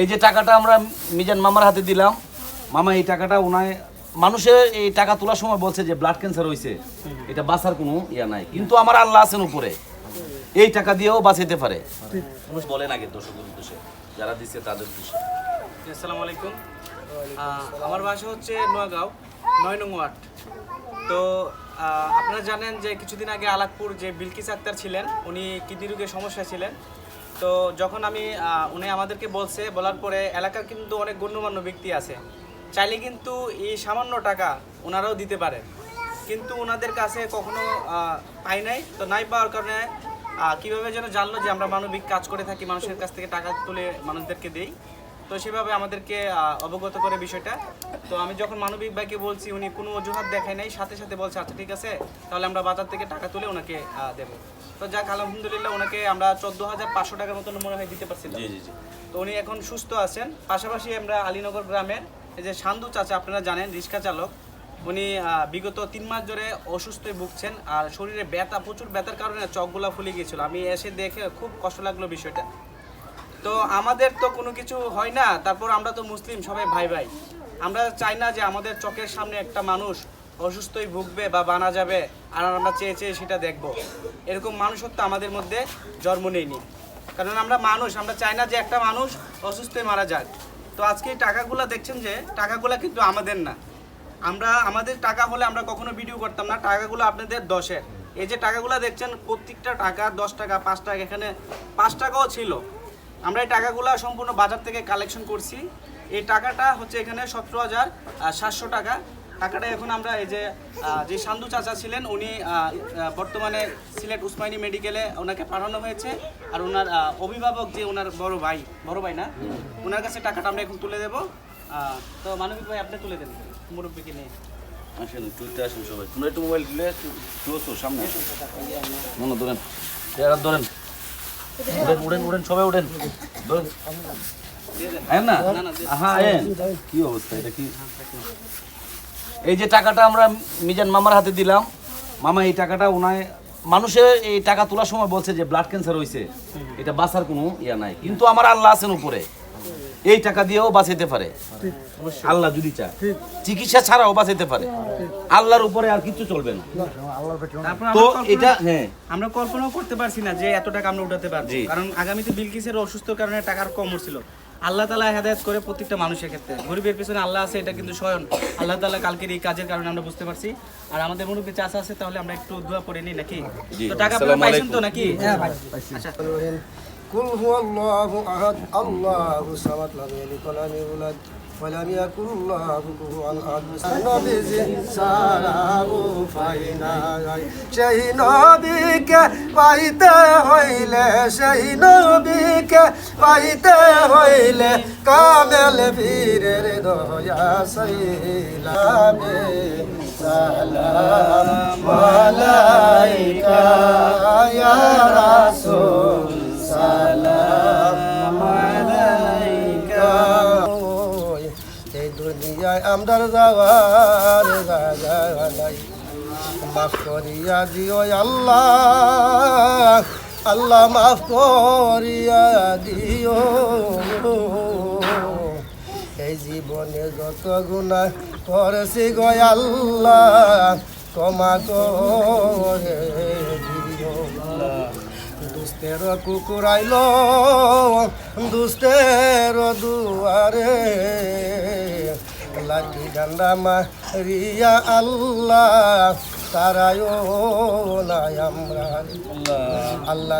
এই যে টাকাটা আমরা মিজান মামার হাতে দিলাম, মামা, এই টাকাটা ওনায় মানুষের এই টাকা তোলার সময় বলছে যে ব্লাড ক্যান্সার হয়েছে এটা বাঁচার কোনো ইয়া নাই। কিন্তু আমার আল্লাহ আছেন উপরে। এই টাকা দিয়েও বাঁচাইতে পারে। বলেন আগে দর্শকের যারা দিচ্ছে তাদের উদ্দেশ্যে। আসসালামু আলাইকুম। আমার বাসা হচ্ছে নোয়াগাঁও, নয় নং ওয়ার্ড। তো আপনারা জানেন যে কিছুদিন আগে আলাকপুর যে বিলকিস আক্তার ছিলেন, উনি কিডনি রোগের সমস্যা ছিলেন। তো যখন আমি উনি আমাদেরকে বলছে, বলার পরে এলাকার কিন্তু অনেক গণ্যমান্য ব্যক্তি আছে। চাইলে কিন্তু এই সামান্য টাকা ওনারাও দিতে পারে কিন্তু ওনাদের কাছে কখনো পাই নাই। তো নাই পাওয়ার কারণে কীভাবে যেন জানলো যে আমরা মানবিক কাজ করে থাকি, মানুষের কাছ থেকে টাকা তুলে মানুষদেরকে দেই। তো সেভাবে আমাদেরকে অবগত করে বিষয়টা। তো আমি যখন মানবিক ভাইকে বলছি উনি কোনো অজুহাত দেখায় নাই সাথে সাথে বলছে আচ্ছা ঠিক আছে তাহলে আমরা বাজার থেকে টাকা তুলে ওনাকে দেবো। তো যাক আলহামদুলিল্লাহ ওনাকে আমরা চোদ্দ হাজার পাঁচশো টাকার মতন মনে হয় দিতে পারছিলাম। জি তো উনি এখন সুস্থ আছেন। পাশাপাশি আমরা আলীনগর গ্রামের এই যে সান্দু চাচা আপনারা জানেন রিক্সা চালক। উনি বিগত তিন মাস ধরে অসুস্থই ভুগছেন আর শরীরে ব্যথা প্রচুর ব্যথার কারণে চকগুলা ফুলে গিয়েছিল। আমি এসে দেখে খুব কষ্ট লাগল বিষয়টা। তো আমাদের তো কোনো কিছু হয় না, তারপর আমরা তো মুসলিম, সবাই ভাই ভাই। আমরা চাই না যে আমাদের চোখের সামনে একটা মানুষ অসুস্থই ভুগবে বা বানা যাবে, আর আমরা চেয়ে চেয়ে সেটা দেখব। এরকম মানুষত্ব আমাদের মধ্যে জন্ম নেয়নি। কারণ আমরা মানুষ, আমরা চাই না যে একটা মানুষ অসুস্থই মারা যাক। তো আজকে এই টাকাগুলো দেখছেন যে, টাকাগুলো কিন্তু আমাদের না। আমরা, আমাদের টাকা হলে আমরা কখনো ভিডিও করতাম না, টাকাগুলো আপনাদের দশের। এই যে টাকাগুলো দেখছেন, প্রত্যেকটা টাকা দশ টাকা, পাঁচ টাকা, এখানে পাঁচ টাকাও ছিল। আমরা এই টাকাগুলো সম্পূর্ণ বাজার থেকে কালেকশন করছি। এই টাকাটা হচ্ছে এখানে সতেরো হাজার সাতশো টাকা। টাকাটা এখন আমরা এই যে যে সান্দু চাচা ছিলেন, উনি বর্তমানে সিলেট উসমানী মেডিকেলে ওনাকে পাঠানো হয়েছে। আর ওনার অভিভাবক যে ওনার বড় ভাই বড় ভাই না, ওনার কাছে টাকাটা আমরা এখন তুলে দেবো। তো মানবিক ভাই, আপনি তুলে দেন। মুরব্বীকে নিয়ে। আসেন টুইটে আসেন সবাই। তোমরা একটু মোবাইল দিলে সামনে। মনে ধরেন ধরেন উড়েন উঠেন উঠেন, সবাই উঠেন। এই যে টাকাটা আমরা মিজান মামার হাতে দিলাম, মামা এই টাকাটা ওনায় মানুষের এই টাকা তোলার সময় বলছে যে ব্লাড ক্যান্সার হয়েছে এটা বাঁচার কোনো ইয়া নাই। কিন্তু আমার আল্লাহ আছেন উপরে। এই টাকা দিয়েও বাঁচাইতে পারে। আল্লাহ যদি চায়। চিকিৎসা ছাড়াও বাঁচাইতে পারে। আল্লাহর উপরে আর কিছু চলবে না। তো আমরা কল্পনা- এটা হ্যাঁ। আমরা কল্পনাও করতে পারছি না যে এত টাকা আমরা উঠাতে পারছি কারণ আগামীতে বিলকিসের অসুস্থ কারণে টাকার কম ছিল আল্লাহ তালা হেদায়ত করে প্রত্যেকটা মানুষের ক্ষেত্রে। গরিবের পেছনে আল্লাহ আছে এটা কিন্তু স্বয়ং। আল্লাহ তালা কালকের এই কাজের কারণে আমরা বুঝতে পারছি। আর আমাদের মুরব্বী চাষা আছে তাহলে আমরা একটু দোয়া করে নিই নাকি? তো টাকা পাইছেন তো নাকি? হ্যাঁ আচ্ছা। قل هو الله أحد الله الصمد لم يلد ولم يولد ولم يكن له كفوا أحد নবী সালাম পাইনা সেই নবীকে পাইতে হইলে সেই নবীকে পাইতে হইলে কামেল বীরের দয়া সাইলামে সালাম আলাইকা এই দুনিয়ায় আমদার যাওয়ার জায়গা নাই। মাফ করিয়া দিও আল্লাহ আল্লাহ মাফ করিয়া দিও। এই জীবনে যত গুণা করেছি গো আল্লাহ, ক্ষমা করে। দুস্তের কুকুরাইল দুস্তের দুয়ারে। লাঠি ডান্ডা মারিয়া আল্লাহ তারায়ও নাই আমরা। আল্লাহ